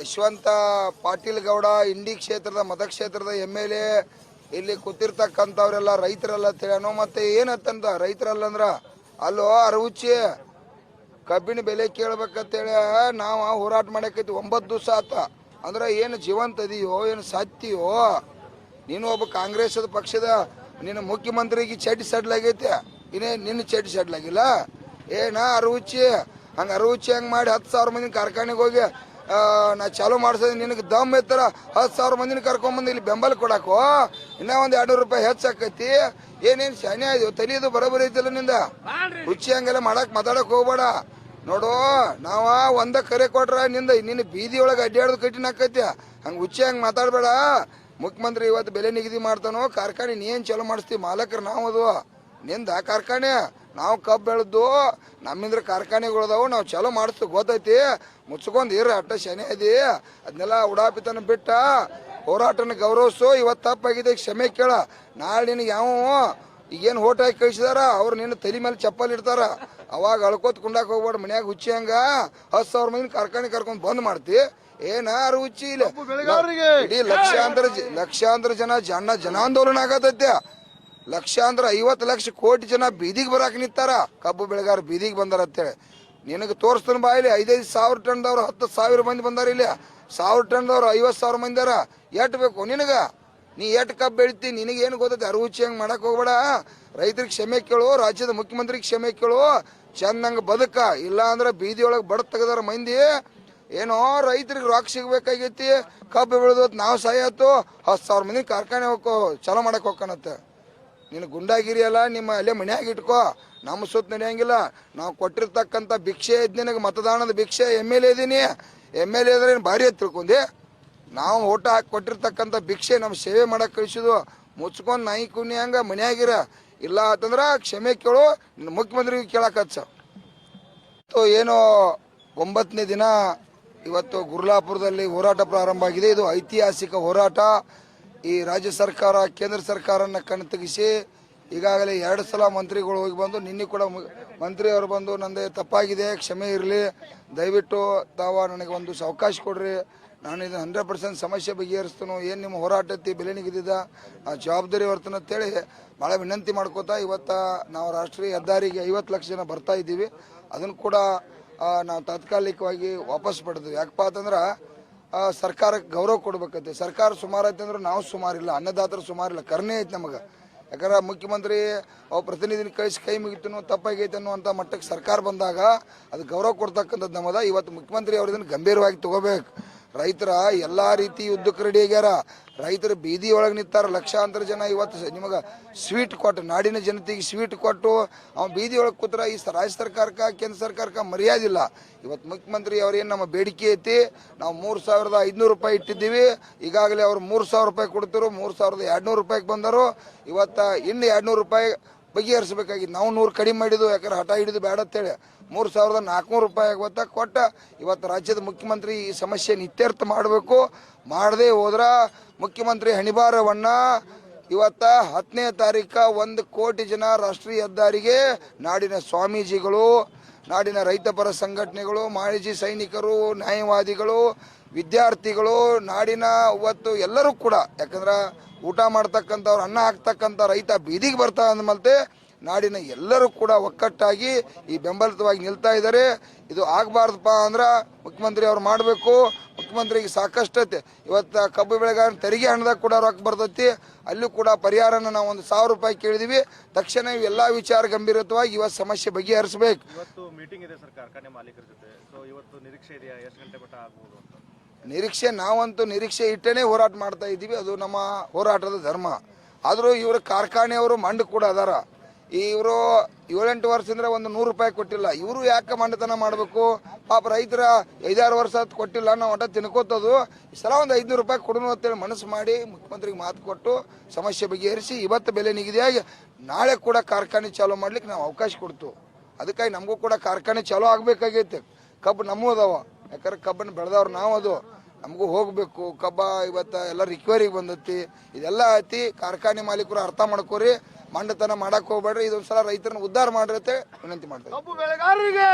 ಯಶವಂತ ಪಾಟೀಲ್ ಗೌಡ ಇಂಡಿ ಕ್ಷೇತ್ರದ ಮತಕ್ಷೇತ್ರದ M L A ಇಲ್ಲಿ ಕೂತಿರ್ತಕ್ಕಂಥವ್ರೆಲ್ಲ ರೈತರೆಲ್ಲ ತಿಳಿಯೋ ಮತ್ತೆ ಏನತ್ತಂತ ರೈತರಲ್ಲ ಅಂದ್ರ ಅಲ್ಲೋ ಅರವುಚ್ಚಿ ಕಬ್ಬಿನ ಬೆಲೆ ಕೇಳ್ಬೇಕಂತೇಳಿ ನಾವು ಹೋರಾಟ ಮಾಡಕೈತಿ ಒಂಬತ್ತು ದಿವಸ ಆತ. ಅಂದ್ರೆ ಏನು ಜೀವಂತ ಇದೆಯೋ, ಏನು ಸತ್ತಿಯೋ ನೀನು ಒಬ್ಬ ಕಾಂಗ್ರೆಸ್ ಪಕ್ಷದ, ನಿನ್ನ ಮುಖ್ಯಮಂತ್ರಿಗೆ ಚಡ್ಡಿ ಸಡ್ಲಾಗೈತೆ. ಇನ್ನೇ ನಿನ್ನ ಚಡ್ಡಿ ಸಡ್ಲಾಗಿಲ್ಲ. ಏನ ಅರವುಚ್ಚಿ ಹಂಗೆ ಅರವುಚ್ಚಿ ಹಂಗೆ ಮಾಡಿ ಹತ್ತು ಸಾವಿರ ಮಂದಿ ಕಾರ್ಖಾನೆಗೆ ಹೋಗಿ ನಾ ಚಾಲೂ ಮಾಡ್ಸೋದು. ನಿನಗೆ ದಮ್ ಇತ್ತರ ಹತ್ತು ಸಾವಿರ ಮಂದಿನ ಕರ್ಕೊಂಬಂದು ಇಲ್ಲಿ ಬೆಂಬಲ ಕೊಡಾಕೋ ಇನ್ನೂ ಒಂದು ಎರಡು ರೂಪಾಯಿ ಹೆಚ್ಚಾಕೈತಿ ಏನೇನು ಶಾನೆ ಆಯ್ತು ತಲಿಯೋದು ಬರೋಬರಿ ಐತಿಲ್ಲ ನಿಂದ? ಹುಚ್ಚಿ ಹಂಗೆಲ್ಲ ಮಾಡಕ್ ಮಾತಾಡಕ್ ಹೋಗ್ಬೇಡ. ನೋಡು ನಾವ ಒಂದ ಕರೆ ಕೊಟ್ರ ನಿಂದ ನಿನ್ನ ಬೀದಿ ಒಳಗೆ ಅಡ್ಡಾಡೋದು ಕಠಿಣ ಆಕೈತಿ. ಹಂಗ ಹುಚ್ಚಿ ಹಂಗೆ ಮಾತಾಡ್ಬೇಡ. ಮುಖ್ಯಮಂತ್ರಿ ಇವತ್ತು ಬೆಲೆ ನಿಗದಿ ಮಾಡ್ತಾನೋ ಕಾರ್ಖಾನೆ ನೀ ಏನ್ ಚಲೋ ಮಾಡಿಸ್ತೀವಿ ಮಾಲಕರು ನಾವು ಅದು. ನಿಂದ ಕಾರ್ಖಾನೆ? ನಾವು ಕಬ್ಬು ಬೆಳೆದು ನಮ್ಮಿಂದ್ರ ಕಾರ್ಖಾನೆಗಳದಾವು ನಾವು ಚಲೋ ಮಾಡಿಸ್ತು ಗೊತ್ತೈತಿ? ಮುಚ್ಕೊಂಡು ಇರ ಅಟ್ಟ ಶನಿ ಅದಿ. ಅದನ್ನೆಲ್ಲ ಉಡಾಪಿತನ ಬಿಟ್ಟ. ಹೋರಾಟನ ಗೌರವಿಸು ಇವತ್ತು ತಪ್ಪಾಗಿದೆ ಕ್ಷಮೆ ಕೇಳ. ನಾಳೆ ನಿನಗೆ ಯಾವ ಈಗೇನು ಹೋಟ ಹಾಕಿ ಕಳಿಸಿದಾರ? ಅವ್ರು ನಿನ್ನ ತಲೆ ಮೇಲೆ ಚಪ್ಪಲ್ ಇಡ್ತಾರ. ಅವಾಗ ಅಳ್ಕೋತ್ ಕುಂಡಾಕ್ ಹೋಗ್ಬಾರ್ದು ಮನ್ಯಾಗ ಹುಚ್ಚಿ ಹಂಗ. ಹತ್ತು ಸಾವಿರ ಮಂದಿ ಕಾರ್ಖಾನೆ ಕರ್ಕೊಂಡು ಬಂದ್ ಮಾಡ್ತಿ. ಏನಾರು ಹುಚ್ಚಿ ಇಲ್ಲ? ಇಡೀ ಲಕ್ಷಾಂತರ ಲಕ್ಷಾಂತರ ಜನ ಜನ ಜನಾಂದೋಲನ ಆಗತೈತೆ. ಲಕ್ಷಾಂತರ ಐವತ್ತು ಲಕ್ಷ ಕೋಟಿ ಜನ ಬೀದಿಗೆ ಬರಾಕ್ ನಿಂತಾರ. ಕಬ್ಬು ಬೆಳೆಗಾರ ಬೀದಿಗೆ ಬಂದಾರ ಅಂತೇಳಿ. ನಿನಗೆ ತೋರಿಸ್ತಾನೆ ಬಾ ಇಲ್ಲಿ ಐದೈದು ಸಾವಿರ ಟನ್ದವ್ರು ಹತ್ತು ಸಾವಿರ ಮಂದಿ ಬಂದಾರ ಇಲ್ಲಿ. ಸಾವಿರ ಟನ್ದವ್ರು ಐವತ್ತು ಸಾವಿರ ಮಂದಿ ಅರ ಎಟ್ ಬೇಕು ನಿನಗ? ನೀ ಎಟ್ ಕಬ್ಬು ಬೆಳಿತಿ ನಿನಗೇನು ಗೊತ್ತೈತಿ? ಅರುಚಿ ಹಂಗೆ ಮಾಡಕ್ ಹೋಗ್ಬೇಡ. ರೈತರಿಗೆ ಕ್ಷಮೆ ಕೇಳು, ರಾಜ್ಯದ ಮುಖ್ಯಮಂತ್ರಿಗೆ ಕ್ಷಮೆ ಕೇಳು. ಚಂದಂಗ ಬದುಕ. ಇಲ್ಲ ಅಂದ್ರೆ ಬೀದಿ ಒಳಗೆ ಬಡ ತೆಗೆದಾರ ಮಂದಿ. ಏನೋ ರೈತರಿಗೆ ರೊಕ್ಕ ಸಿಗ್ಬೇಕಾಗೈತಿ. ಕಬ್ಬು ಬೆಳೆದು ನಾವು ಸಾಯತ್ತು. ಹತ್ತು ಸಾವಿರ ಮಂದಿ ಕಾರ್ಖಾನೆ ಹೋಗೋ ಚಲೋ ಮಾಡಕ್ ಹೋಗ್ಕನತ್ತೆ. ನೀನು ಗುಂಡಾಗಿರಿ ಅಲ್ಲ ನಿಮ್ಮ ಅಲ್ಲೇ ಮನ್ಯಾಗ ಇಟ್ಕೋ. ನಮ್ಮ ಸುತ್ತ ನಡೆಯಂಗಿಲ್ಲ. ನಾವು ಕೊಟ್ಟಿರ್ತಕ್ಕಂಥ ಭಿಕ್ಷೆ ಇದ್ ನಿನಗೆ, ಮತದಾನದ ಭಿಕ್ಷೆ ಎಂ ಎಲ್ ಎ ಇದೀನಿ. ಎಂ ಎಲ್ ಎ ಅಂದ್ರೆ ಏನು ಭಾರಿ ತಿಳ್ಕೊಂಡಿ. ನಾವು ಓಟ ಹಾಕಿ ಕೊಟ್ಟಿರ್ತಕ್ಕಂಥ ಭಿಕ್ಷೆ ನಮ್ಮ ಸೇವೆ ಮಾಡಕ್ಕೆ ಕಳಿಸಿದ್ವು. ಮುಚ್ಕೊಂಡು ನಾಯಿ ಕುಣಿ ಹಂಗೆ ಮನ್ಯಾಗಿರ. ಇಲ್ಲ ಅಂತಂದ್ರ ಕ್ಷಮೆ ಕೇಳು. ನಿನ್ನ ಮುಖ್ಯಮಂತ್ರಿಗೆ ಕೇಳಕ್ ಹಚ್ಚ. ಏನು ಒಂಬತ್ತನೇ ದಿನ ಇವತ್ತು ಗುರ್ಲಾಪುರದಲ್ಲಿ ಹೋರಾಟ ಪ್ರಾರಂಭ ಆಗಿದೆ. ಇದು ಐತಿಹಾಸಿಕ ಹೋರಾಟ. ಈ ರಾಜ್ಯ ಸರ್ಕಾರ, ಕೇಂದ್ರ ಸರ್ಕಾರನ ಕಣ್ತಗಿಸಿ ಈಗಾಗಲೇ ಎರಡು ಸಲ ಮಂತ್ರಿಗಳು ಹೋಗಿ ಬಂದು, ನಿನ್ನೆ ಕೂಡ ಮಂತ್ರಿಯವರು ಬಂದು, ನಂದೆ ತಪ್ಪಾಗಿದೆ, ಕ್ಷಮೆ ಇರಲಿ. ದಯವಿಟ್ಟು ತಾವ ನನಗೆ ಒಂದು ಅವಕಾಶ ಕೊಡ್ರಿ. ನಾನು ಇದು ಹಂಡ್ರೆಡ್ ಪರ್ಸೆಂಟ್ ಸಮಸ್ಯೆ ಬಗೆಹರಿಸ್ತೇನೆ. ಏನು ನಿಮ್ಮ ಹೋರಾಟ ಐತಿ, ಬೆಲೆ ನಿಗದಿದ, ಆ ಜವಾಬ್ದಾರಿ ಹೊರ್ತನ ಅಂತೇಳಿ ಭಾಳ ವಿನಂತಿ ಮಾಡ್ಕೋತಾ ಇವತ್ತು ನಾವು ರಾಷ್ಟ್ರೀಯ ಹೆದ್ದಾರಿಗೆ ಐವತ್ತು ಲಕ್ಷ ಜನ ಬರ್ತಾ ಇದ್ದೀವಿ. ಅದನ್ನು ಕೂಡ ನಾವು ತಾತ್ಕಾಲಿಕವಾಗಿ ವಾಪಸ್ ಪಡೆದ್ವಿ. ಯಾಕಪ್ಪ ಅಂತಂದ್ರೆ ಸರ್ಕಾರಕ್ಕೆ ಗೌರವ ಕೊಡ್ಬೇಕೈತಿ. ಸರ್ಕಾರ ಸುಮಾರು ಐತೆ ಅಂದ್ರೆ ನಾವು ಸುಮಾರಿಲ್ಲ. ಸುಮಾರು ಸುಮಾರಿಲ್ಲ. ಕರ್ನೇ ಐತೆ ನಮಗೆ. ಯಾಕಂದ್ರೆ ಮುಖ್ಯಮಂತ್ರಿ ಅವ್ರ ಪ್ರತಿನಿಧಿನ ಕಳಿಸಿ ಕೈ ಮುಗಿತನೋ, ತಪ್ಪಾಗೈತೆ ಅನ್ನುವಂಥ ಮಟ್ಟಕ್ಕೆ ಸರ್ಕಾರ ಬಂದಾಗ ಅದು ಗೌರವ ಕೊಡ್ತಕ್ಕಂಥದ್ದು ನಮ್ಮದ. ಇವತ್ತು ಮುಖ್ಯಮಂತ್ರಿ ಅವ್ರ ಇದನ್ನು ಗಂಭೀರವಾಗಿ ತಗೋಬೇಕು. ರೈತರ ಎಲ್ಲಾ ರೀತಿ ಯುದ್ಧಕ್ಕೆ ರೆಡಿ ಆಗ್ಯಾರ. ರೈತರು ಬೀದಿ ಒಳಗೆ ನಿಂತಾರ. ಲಕ್ಷಾಂತರ ಜನ ಇವತ್ತು ನಿಮಗೆ ಸ್ವೀಟ್ ಕೊಟ್ಟು, ನಾಡಿನ ಜನತೆಗೆ ಸ್ವೀಟ್ ಕೊಟ್ಟು ಅವ್ನು ಬೀದಿ ಒಳಗೆ ಕೂತ್ರ ಈ ರಾಜ್ಯ ಸರ್ಕಾರಕ್ಕೆ, ಕೇಂದ್ರ ಸರ್ಕಾರಕ್ಕೆ ಮರ್ಯಾದಿಲ್ಲ. ಇವತ್ತು ಮುಖ್ಯಮಂತ್ರಿ ಅವ್ರೇನು ನಮ್ಮ ಬೇಡಿಕೆ ಐತಿ, ನಾವು ಮೂರು ಸಾವಿರದ ಐದುನೂರು ರೂಪಾಯಿ ಇಟ್ಟಿದ್ದೀವಿ. ಈಗಾಗಲೇ ಅವ್ರು ಮೂರು ಸಾವಿರ ರೂಪಾಯಿ ಕೊಡ್ತಿರು, ಮೂರು ಸಾವಿರದ ಎರಡುನೂರು ರೂಪಾಯಿಗೆ ಬಂದರು. ಇವತ್ತು ಇನ್ನು ಎರಡ್ನೂರು ರೂಪಾಯಿ ಬಗೆಹರಿಸಬೇಕಾಗಿತ್ತು. ನಾವು ನೂರು ಕಡಿಮೆ ಮಾಡಿದ್ದು ಯಾಕಂದ್ರೆ ಹಠ ಹಿಡಿದು ಬೇಡ ಅಂತೇಳಿ. ಮೂರು ಸಾವಿರದ ನಾಲ್ಕುನೂರು ರೂಪಾಯಿ ಆಗುತ್ತ ಕೊಟ್ಟ. ಇವತ್ತು ರಾಜ್ಯದ ಮುಖ್ಯಮಂತ್ರಿ ಈ ಸಮಸ್ಯೆ ಇತ್ಯರ್ಥ ಮಾಡಬೇಕು. ಮಾಡದೆ ಹೋದ್ರ ಮುಖ್ಯಮಂತ್ರಿ ಹಣಿಬಾರವನ್ನ ಇವತ್ತ ಹತ್ತನೇ ತಾರೀಕ ಒಂದು ಕೋಟಿ ಜನ ರಾಷ್ಟ್ರೀಯ ಹೆದ್ದಾರಿಗೆ ನಾಡಿನ ಸ್ವಾಮೀಜಿಗಳು ನಾಡಿನ ರೈತಪರ ಸಂಘಟನೆಗಳು, ಮಾಜಿ ಸೈನಿಕರು, ನ್ಯಾಯವಾದಿಗಳು, ವಿದ್ಯಾರ್ಥಿಗಳು, ನಾಡಿನ ಇವತ್ತು ಎಲ್ಲರೂ ಕೂಡ, ಯಾಕಂದ್ರೆ ಊಟ ಮಾಡ್ತಕ್ಕಂಥವ್ರು, ಅನ್ನ ಹಾಕ್ತಕ್ಕಂಥ ರೈತ ಬೀದಿಗೆ ಬರ್ತಾ ಅಂದ್ಮಲ್ತೆ ನಾಡಿನ ಎಲ್ಲರೂ ಕೂಡ ಒಕ್ಕಟ್ಟಾಗಿ ಈ ಬೆಂಬಲಿತವಾಗಿ ನಿಲ್ತಾ ಇದ್ದಾರೆ. ಇದು ಆಗಬಾರ್ದಪ್ಪ ಅಂದ್ರೆ ಮುಖ್ಯಮಂತ್ರಿ ಅವ್ರು ಮಾಡಬೇಕು. ಮುಖ್ಯಮಂತ್ರಿಗೆ ಸಾಕಷ್ಟು ಐತೆ ಇವತ್ತು ಕಬ್ಬು ಬೆಳೆಗಾರ ತೆರಿಗೆ ಹಣದಾಗ ಕೂಡ ರೊಕ್ಕ ಬರ್ತೈತಿ. ಅಲ್ಲೂ ಕೂಡ ಪರಿಹಾರನ ನಾವು ಒಂದು ಸಾವಿರ ರೂಪಾಯಿ ಕೇಳಿದೀವಿ. ತಕ್ಷಣ ಇವೆಲ್ಲ ವಿಚಾರ ಗಂಭೀರತವಾಗಿ ಇವತ್ತು ಸಮಸ್ಯೆ ಬಗೆಹರಿಸಬೇಕು. ನಿರೀಕ್ಷೆ ನಾವಂತೂ ನಿರೀಕ್ಷೆ ಇಟ್ಟೇನೆ ಹೋರಾಟ ಮಾಡ್ತಾ ಇದ್ದೀವಿ. ಅದು ನಮ್ಮ ಹೋರಾಟದ ಧರ್ಮ. ಆದರೂ ಇವರು ಕಾರ್ಖಾನೆಯವರು ಮಂಡ್ ಕೂಡ ಅದಾರ. ಇವರು ಏಳೆಂಟು ವರ್ಷದಿಂದ ಒಂದು ನೂರು ರೂಪಾಯಿ ಕೊಟ್ಟಿಲ್ಲ. ಇವರು ಯಾಕೆ ಮಂಡತನ ಮಾಡಬೇಕು? ಪಾಪ ರೈತರ ಐದಾರು ವರ್ಷ ಕೊಟ್ಟಿಲ್ಲ ನಾವು ಒಟ್ಟ ತಿನ್ಕೋತದು. ಸಲ ಒಂದು ಐದುನೂರು ರೂಪಾಯಿ ಕೊಡೋಣ ಅಂತೇಳಿ ಮನಸ್ಸು ಮಾಡಿ ಮುಖ್ಯಮಂತ್ರಿಗೆ ಮಾತು ಕೊಟ್ಟು ಸಮಸ್ಯೆ ಬಗೆಹರಿಸಿ ಇವತ್ತು ಬೆಲೆ ನಿಗದಿಯಾಗಿ ನಾಳೆ ಕೂಡ ಕಾರ್ಖಾನೆ ಚಾಲೂ ಮಾಡ್ಲಿಕ್ಕೆ ನಾವು ಅವಕಾಶ ಕೊಡ್ತು. ಅದಕ್ಕಾಗಿ ನಮಗೂ ಕೂಡ ಕಾರ್ಖಾನೆ ಚಾಲೂ ಆಗ್ಬೇಕಾಗೈತೆ. ಕಬ್ಬು ನಮ್ಮೂ ಅದಾವ ಯಾಕಂದ್ರೆ ಕಬ್ಬನ್ನು ಬೆಳೆದವ್ರು ನಾವು ಅದು ನಮಗೂ ಹೋಗಬೇಕು ಕಬ್ಬ ಇವತ್ತ ಎಲ್ಲ ರಿಕವರಿಗೆ ಬಂದತಿ. ಇದೆಲ್ಲ ಐತಿ ಕಾರ್ಖಾನೆ ಮಾಲೀಕರು ಅರ್ಥ ಮಾಡ್ಕೋರಿ ಮಂಡತನ ಮಾಡಕ್ ಹೋಗ್ಬೇಡ್ರಿ ಇದೊಂದ್ಸಲ ರೈತರನ್ನ ಉದ್ಧಾರ ಮಾಡ್ರಿ ಅಂತ ವಿನಂತಿ ಮಾಡ್ತಾರೆ ಬೆಳೆಗಾರರಿಗೆ!